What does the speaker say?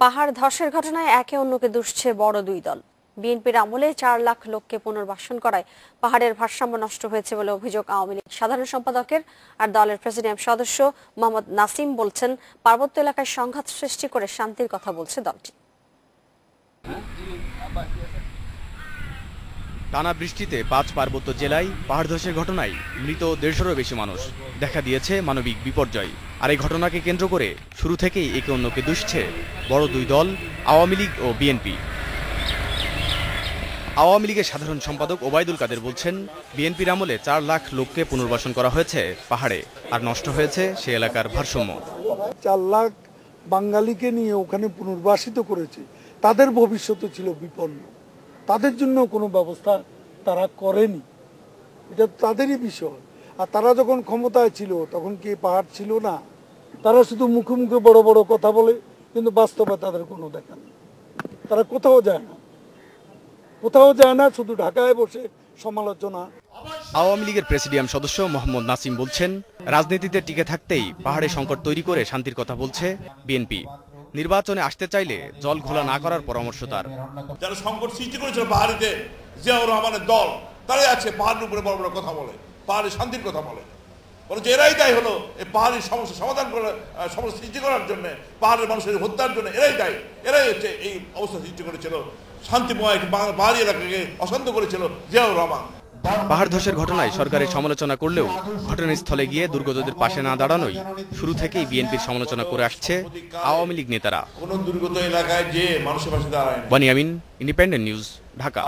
পাহাড় ধসের ঘটনায় একে অন্যকে দুষছে বড় দুই দল। বিএনপির আমলে চার লাখ লোককে পুনর্বাসন করায় পাহাড়ের ভারসাম্য নষ্ট হয়েছে বলে অভিযোগ আওয়ামী লীগ সাধারণ সম্পাদকের। আর দলের প্রেসিডিয়াম সদস্য মোহাম্মদ নাসিম বলছেন, পার্বত্য এলাকায় সংঘাত সৃষ্টি করে শান্তির কথা বলছে দলটি। টানা বৃষ্টিতে পাঁচ পার্বত্য জেলায় পাহাড় ধসের ঘটনায় মৃত দেড়শোরও বেশি মানুষ। দেখা দিয়েছে মানবিক বিপর্যয়। আর এই ঘটনাকে কেন্দ্র করে শুরু থেকেই একে অন্যকে দুষছে বড় দুই দল, আওয়ামী লীগ ও বিএনপি। আওয়ামী লীগের সাধারণ সম্পাদক ওবায়দুল কাদের বলছেন, বিএনপির আমলে চার লাখ লোককে পুনর্বাসন করা হয়েছে পাহাড়ে, আর নষ্ট হয়েছে সে এলাকার ভারসাম্য। চার লাখ বাঙালিকে নিয়ে ওখানে পুনর্বাসিত করেছে। তাদের ভবিষ্যৎ ছিল বিপন্ন। তাদের জন্য কোনো ব্যবস্থা তারা করেনি। এটা তাদেরই বিষয়। আর তারা যখন ক্ষমতায় ছিল, তখন কি পাহাড় ছিল না? তারা শুধু মুখে মুখে বড় বড় কথা বলে, কিন্তু বাস্তবে তাদের কোনো দেখা নেই। তারা কোথাও যায় না। কোথাও যায় না, শুধু ঢাকায় বসে সমালোচনা। আওয়ামী লীগের প্রেসিডিয়াম সদস্য মোহাম্মদ নাসিম বলছেন, রাজনীতিতে টিকে থাকতেই পাহাড়ে সংকট তৈরি করে শান্তির কথা বলছে বিএনপি। নির্বাচনে আসতে চাইলে জল ঘোলা না করার পরামর্শ তার। যারা সংকট সৃষ্টি করেছিল পাহাড়িতে জিয়াউর রহমানের দল, তারাই আছে পাহাড়ের উপরে বড় বড় কথা বলে, পাহাড়ের শান্তির কথা বলে। এরাই দায়ী হলো এই পাহাড়ের সমস্যা সমাধান করে সমস্যা সৃষ্টি করার জন্য, পাহাড়ের মানুষের হত্যার জন্য এরাই দায়ী। এরাই হচ্ছে এই অবস্থা সৃষ্টি করেছিল, শান্তিময় পাহাড়ি এলাকাকে অশান্ত করেছিল জিয়াউর রহমান। পাহাড় ধসের ঘটনায় সরকারের সমালোচনা করলেও ঘটনাস্থলে গিয়ে দুর্গতদের পাশে না দাঁড়ানোই শুরু থেকেই বিএনপির সমালোচনা করে আসছে আওয়ামী লীগ নেতারা। কোন দুর্গত এলাকায় যে মানুষের পাশে দাঁড়ায় বানিয়ামিন ইন্ডিপেন্ডেন্ট নিউজ ঢাকা।